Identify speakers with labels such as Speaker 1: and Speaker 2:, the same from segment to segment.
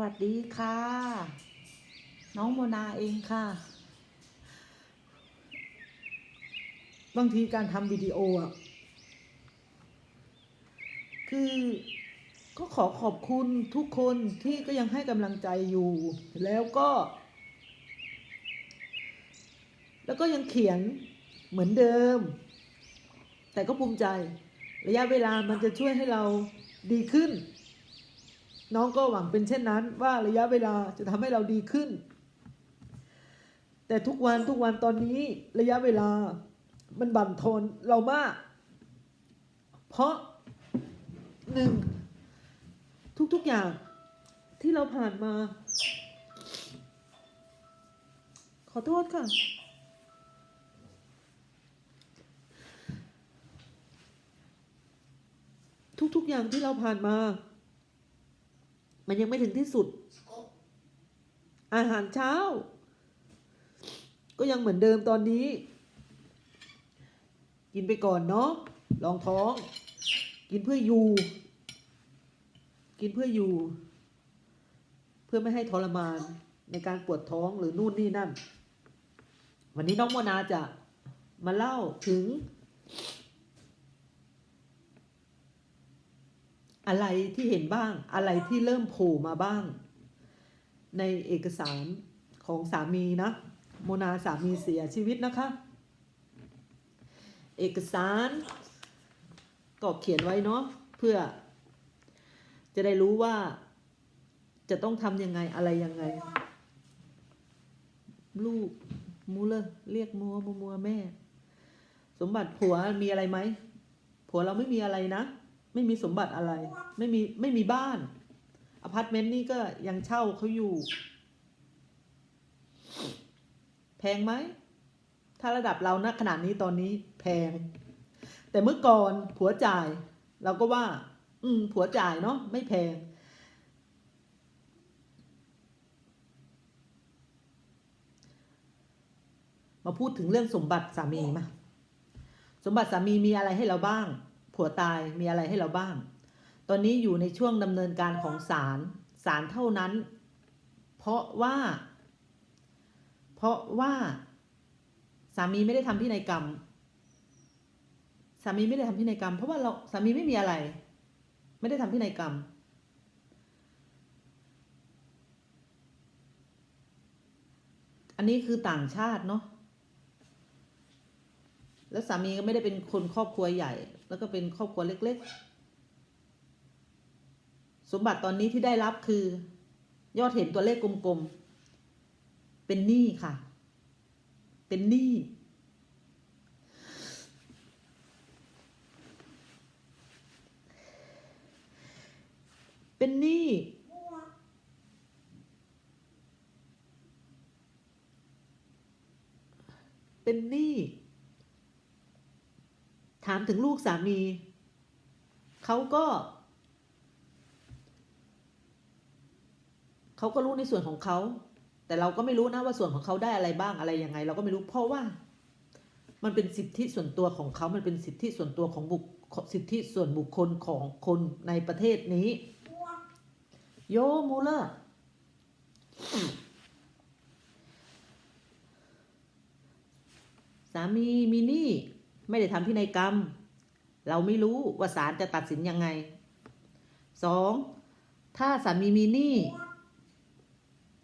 Speaker 1: วัสดีค่ะ น้องโมนาเองค่ะ บางทีการทำวิดีโออะ คือก็ขอขอบคุณทุกคนที่ก็ยังให้กำลังใจอยู่ แล้วก็ แล้วก็ยังเขียนเหมือนเดิม แต่ก็ภูมิใจ ระยะเวลามันจะช่วยให้เราดีขึ้น น้องก็หวังเป็นเช่นนั้น ว่าระยะเวลาจะทำให้เราดีขึ้น แต่ทุกวันทุกวันตอนนี้ระยะเวลามันบั่นทอนเรามาก เพราะหนึ่งทุกๆอย่างที่เราผ่านมา ขอโทษค่ะทุกๆอย่างที่เราผ่านมา มันยังไม่ถึงที่สุด อาหารเช้า ก็ยังเหมือนเดิมตอนนี้ กินไปก่อนเนาะลองท้อง กินเพื่ออยู่ กินเพื่ออยู่ เพื่อไม่ให้ทรมานในการปวดท้องหรือนู่นนี่นั่น วันนี้น้องโมนาจะมาเล่าถึง อะไรที่เห็นบ้าง อะไรที่เริ่มโผล่มาบ้าง ในเอกสารของสามีนะ โมนาสามีเสียชีวิตนะคะ เอกสารก็เขียนไว้เนาะเพื่อ จะได้รู้ว่า จะต้องทำยังไงอะไรยังไง ลูกมูเลเรียกมัวมัวแม่ สมบัติผัวมีอะไรไหมผัวเราไม่มีอะไรนะ ไม่มีสมบัติอะไร ไม่มีไม่มีบ้านอพาร์ตเมนต์นี่ก็ยังเช่าเขาอยู่ แพงไหม ถ้าระดับเราณขนาดนี้ตอนนี้แพง แต่เมื่อก่อนผัวจ่าย เราก็ว่า อืม ผัวจ่ายเนาะไม่แพง มาพูดถึงเรื่องสมบัติสามีมาสมบัติสามีมีอะไรให้เราบ้าง ผัวตายมีอะไรให้เราบ้าง ตอนนี้อยู่ในช่วงดำเนินการของศาลศาลเท่านั้น เพราะว่า เพราะว่าสามีไม่ได้ทำพินัยกรรมสามีไม่ได้ทำพินัยกรรม เพราะว่าเราสามีไม่มีอะไร ไม่ได้ทำพินัยกรรม อันนี้คือต่างชาติเนาะแล้วสามีก็ไม่ได้เป็นคนครอบครัวใหญ่ แล้วก็เป็นครอบครัวเล็ก ๆ สมบัติตอนนี้ที่ได้รับคือ ยอดเห็นตัวเลขกลมๆ เป็นหนี้ค่ะ เป็นหนี้เป็นหนี้เป็นหนี้ ถามถึงลูกสามี เขาก็เขาก็รู้ในส่วนของเขา แต่เราก็ไม่รู้นะว่าส่วนของเขาได้อะไรบ้างอะไรยังไง เราก็ไม่รู้เพราะว่า มันเป็นสิทธิส่วนตัวของเขา มันเป็นสิทธิส่วนตัวของบุคสิทธิส่วนบุคคลของคนในประเทศนี้ โยมูเลอร์สามีมีหนี้ ไม่ได้ทำพินัยกรรม เราไม่รู้ว่าศาลจะตัดสินยังไงสองถ้าสามีมีหนี้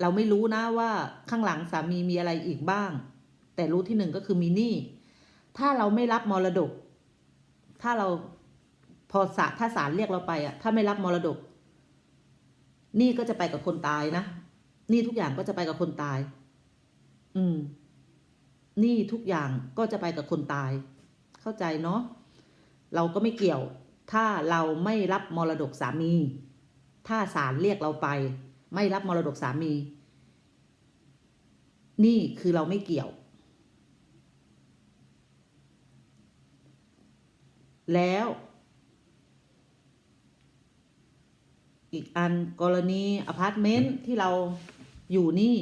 Speaker 1: เราไม่รู้นะว่าข้างหลังสามีมีอะไรอีกบ้าง แต่รู้ที่หนึ่งก็คือมีหนี้ถ้าเราไม่รับมรดก ถ้าเราพอศาลถ้าศาลเรียกเราไปอะถ้าไม่รับมรดกหนี้ก็จะไปกับคนตายนะหนี้ทุกอย่างก็จะไปกับคนตาย อืมหนี้ทุกอย่างก็จะไปกับคนตาย เข้าใจเนาะเราก็ไม่เกี่ยว ถ้าเราไม่รับมรดกสามี ถ้าศาลเรียกเราไป ไม่รับมรดกสามี นี่คือเราไม่เกี่ยว แล้ว อีกอันกรณีอพาร์ตเมนต์ที่เราอยู่นี่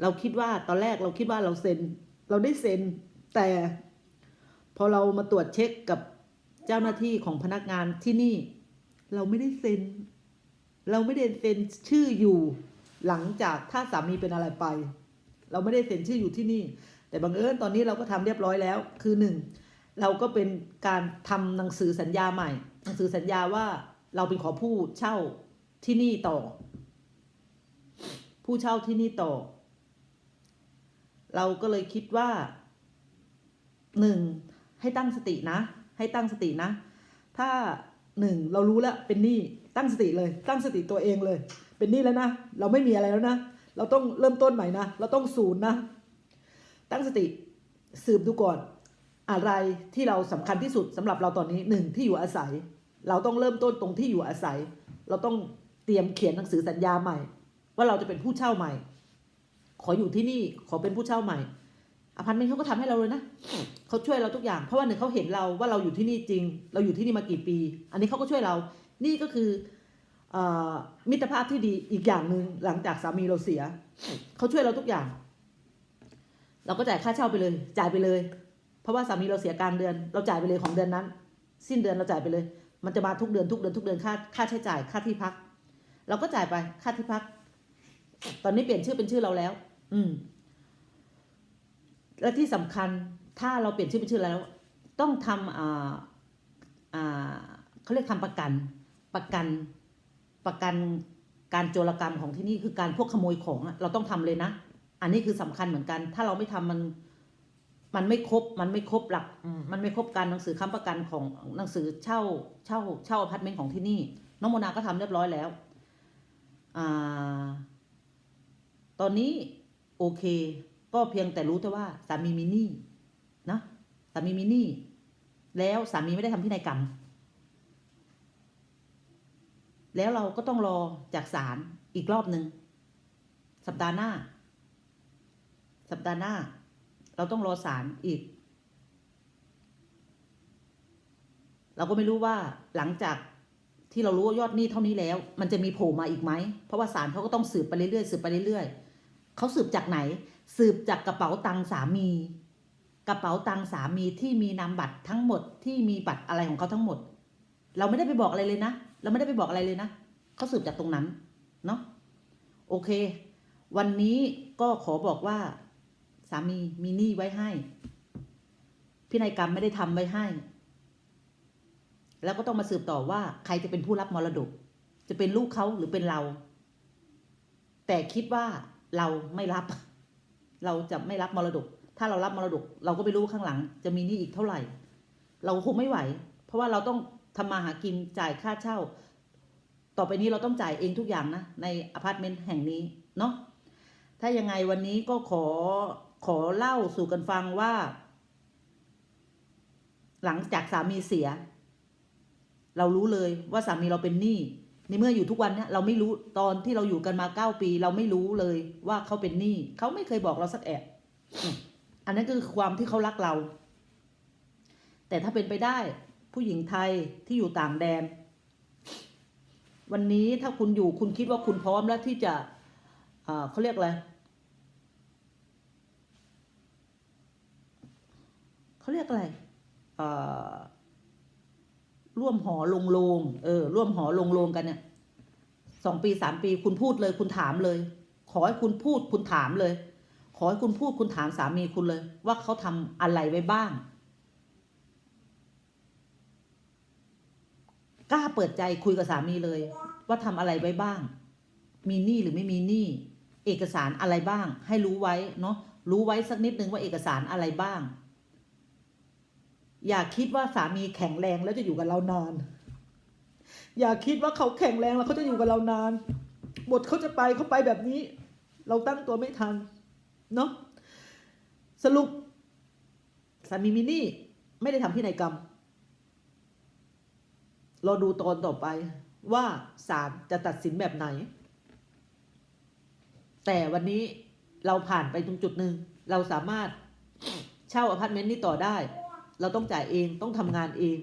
Speaker 1: เราคิดว่าตอนแรกเราคิดว่าเราเซ็น เราได้เซ็นแต่ อเรามาตรวจเช็คกับเจ้าหน้าที่ของพนักงานที่นี่ เราไม่ได้เซ็น เราไม่ได้เซ็นชื่ออยู่หลังจากถ้าสามีเป็นอะไรไป เราไม่ได้เซ็นชื่ออยู่ที่นี่ แต่บังเอิญตอนนี้เราก็ทำเรียบร้อยแล้ว คือหนึ่งเราก็เป็นการทำหนังสือสัญญาใหม่ หนังสือสัญญาว่าเราเป็นขอผู้เช่าที่นี่ต่อ ผู้เช่าที่นี่ต่อ เราก็เลยคิดว่าหนึ่ง ให้ตั้งสตินะ ให้ตั้งสตินะ ถ้าหนึ่งเรารู้แล้วเป็นหนี้ตั้งสติเลย ตั้งสติตัวเองเลย เป็นหนี้แล้วนะ เราไม่มีอะไรแล้วนะ เราต้องเริ่มต้นใหม่นะ เราต้องศูนย์นะ ตั้งสติสืบดูก่อน อะไรที่เราสำคัญที่สุดสำหรับเราตอนนี้หนึ่งที่อยู่อาศัย เราต้องเริ่มต้นตรงที่อยู่อาศัย เราต้องเตรียมเขียนหนังสือสัญญาใหม่ ว่าเราจะเป็นผู้เช่าใหม่ ขออยู่ที่นี่ขอเป็นผู้เช่าใหม่ อพาร์ตเมนต์เขาก็ทำให้เราเลยนะเขาช่วยเราทุกอย่าง เพราะว่าหนึ่งเขาเห็นเราว่าเราอยู่ที่นี่จริง เราอยู่ที่นี่มากี่ปี อันนี้เขาก็ช่วยเรา นี่ก็คืออมิตรภาพที่ดีอีกอย่างหนึ่งหลังจากสามีเราเสีย เขาช่วยเราทุกอย่าง เราก็จ่ายค่าเช่าไปเลย จ่ายไปเลย เพราะว่าสามีเราเสียกลางเดือน เราจ่ายไปเลยของเดือนนั้น สิ้นเดือนเราจ่ายไปเลย มันจะมาทุกเดือนทุกเดือนทุกเดือนค่าค่าใช้จ่ายค่าที่พัก เราก็จ่ายไปค่าที่พัก ตอนนี้เปลี่ยนชื่อเป็นชื่อเราแล้ว อืม และที่สำคัญถ้าเราเปลี่ยนชื่อเป็นชื่อแล้ว ต้องทำอ่าอ่าเขาเรียกทำประกันประกันประกันการโจรกรรมของที่นี่คือการพวกขโมยของเราต้องทำเลยนะ อันนี้คือสำคัญเหมือนกัน ถ้าเราไม่ทำมัน มันไม่ครบ มันไม่ครบหลัก มันไม่ครบการหนังสือค้ำประกันของหนังสือเช่า เช่า เช่าอพาร์ตเมนต์ของที่นี่ น้องโมนาก็ทำเรียบร้อยแล้วอ่าตอนนี้โอเค ก็เพียงแต่รู้แต่ว่าสามีมีหนี้นะสามีมีหนี้แล้วสามีไม่ได้ทำพินัยกรรม แล้วเราก็ต้องรอจากศาลอีกรอบหนึ่งสัปดาห์หน้า สัปดาห์หน้า เราต้องรอศาลอีก เราก็ไม่รู้ว่าหลังจากที่เรารู้ว่ายอดหนี้เท่านี้แล้ว มันจะมีโผล่มาอีกไหม เพราะว่าศาลเขาก็ต้องสืบไปเรื่อยๆสืบไปเรื่อยๆเขาสืบจากไหน สืบจากกระเป๋าตังค์สามี กระเป๋าตังค์สามีที่มีนามบัตรทั้งหมดที่มีบัตรอะไรของเขาทั้งหมด เราไม่ได้ไปบอกอะไรเลยนะ เราไม่ได้ไปบอกอะไรเลยนะเขาสืบจากตรงนั้นเนาะโอเค วันนี้ก็ขอบอกว่า สามีมีหนี้ไว้ให้พินัยกรรมไม่ได้ทำไว้ให้ แล้วก็ต้องมาสืบต่อว่าใครจะเป็นผู้รับมรดก จะเป็นลูกเขาหรือเป็นเรา แต่คิดว่าเราไม่รับ เราจะไม่รับมรดก ถ้าเรารับมรดก เราก็ไม่รู้ข้างหลัง จะมีหนี้อีกเท่าไหร่ เราคงไม่ไหว เพราะว่าเราต้องทำมาหากินจ่ายค่าเช่า ต่อไปนี้เราต้องจ่ายเองทุกอย่างนะ ในอพาร์ตเมนต์แห่งนี้เนาะถ้ายังไงวันนี้ก็ขอขอเล่าสู่กันฟังว่า หลังจากสามีเสีย เรารู้เลยว่าสามีเราเป็นหนี้ ในเมื่ออยู่ทุกวันเนี้ยเราไม่รู้ตอนที่เราอยู่กันมาเก้าปี เราไม่รู้เลยว่าเขาเป็นหนี้เขาไม่เคยบอกเราสักแอะอืมอันนั้นคือความที่เขารักเรา แต่ถ้าเป็นไปได้ ผู้หญิงไทยที่อยู่ต่างแดน วันนี้ถ้าคุณอยู่คุณคิดว่าคุณพร้อมแล้วที่จะเอ่อเขาเรียกอะไรเขาเรียกอะไรเอ่อ ร่วมหอลงโลงเออ ร่วมหอลงโลงกันเนี่ยสองปีสามปีคุณพูดเลย คุณถามเลย ขอให้คุณพูดคุณถามเลย ขอให้คุณพูดคุณถามสามีคุณเลย ว่าเขาทำอะไรไว้บ้างกล้าเปิดใจคุยกับสามีเลย ว่าทำอะไรไว้บ้าง มีหนี้หรือไม่มีหนี้เอกสารอะไรบ้าง ให้รู้ไว้เนาะรู้ไว้สักนิดนึงว่าเอกสารอะไรบ้าง อย่าคิดว่าสามีแข็งแรงแล้วจะอยู่กับเรานาน อย่าคิดว่าเขาแข็งแรงแล้วเขาจะอยู่กับเรานาน บทเขาจะไปเขาไปแบบนี้ เราตั้งตัวไม่ทัน เนาะสรุป สามีมินี่ไม่ได้ทำพินัยกรรม เราดูตอนต่อไปว่าศาลจะตัดสินแบบไหน แต่วันนี้เราผ่านไปตรงจุดหนึ่ง เราสามารถเช่าอพาร์ตเมนต์นี้ต่อได้ เราต้องจ่ายเองต้องทำงานเอง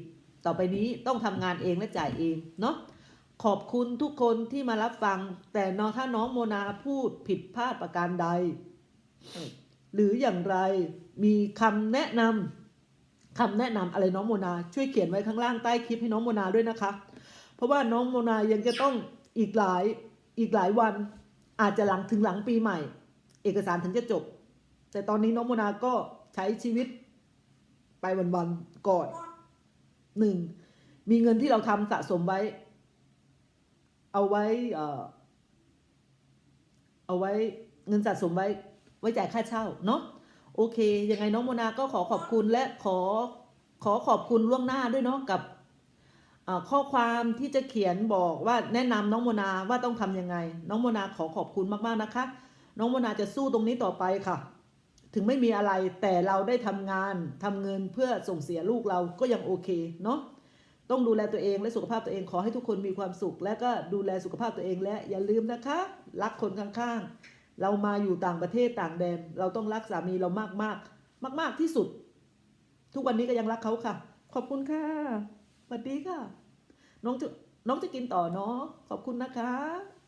Speaker 1: ต่อไปนี้ต้องทำงานเองและจ่ายเองเนาะขอบคุณทุกคนที่มารับฟัง แต่นอถ้าน้องโมนาพูดผิดพลาดประการใด หรืออย่างไรมีคำแนะนำคำแนะนำอะไรน้องโมนาช่วยเขียนไว้ข้างล่างใต้คลิปให้น้องโมนาด้วยนะคะ เพราะว่าน้องโมนายังจะต้องอีกหลายอีกหลายวันอาจจะหลังถึงหลังปีใหม่ เอกสารถึงจะจบ แต่ตอนนี้น้องโมนาก็ใช้ชีวิต ไปวันๆก่อนหนึ่งมีเงินที่เราทำสะสมไว้ เอาไว้เอ่อเอาไว้เงินสะสมไว้ ไว้จ่ายค่าเช่าเนาะโอเค ยังไงน้องโมนาก็ขอขอบคุณและขอขอขอบคุณล่วงหน้าด้วยเนาะกับข้อความที่จะเขียนบอกว่าแนะนำน้องโมนาว่าต้องทำยังไง น้องโมนาขอขอบคุณมากๆนะคะ น้องโมนาจะสู้ตรงนี้ต่อไปค่ะ ถึงไม่มีอะไรแต่เราได้ทำงานทำเงินเพื่อส่งเสียลูกเราก็ยังโอเคเนาะต้องดูแลตัวเองและสุขภาพตัวเองขอให้ทุกคนมีความสุข และก็ดูแลสุขภาพตัวเองและอย่าลืมนะคะ รักคนข้างๆ เรามาอยู่ต่างประเทศต่างแดน เราต้องรักสามีเรามากมากมากๆมากๆที่สุด ทุกวันนี้ก็ยังรักเขาค่ะ ขอบคุณค่ะสวัสดีค่ะ น้องจะน้องจะกินต่อเนาะขอบคุณนะคะ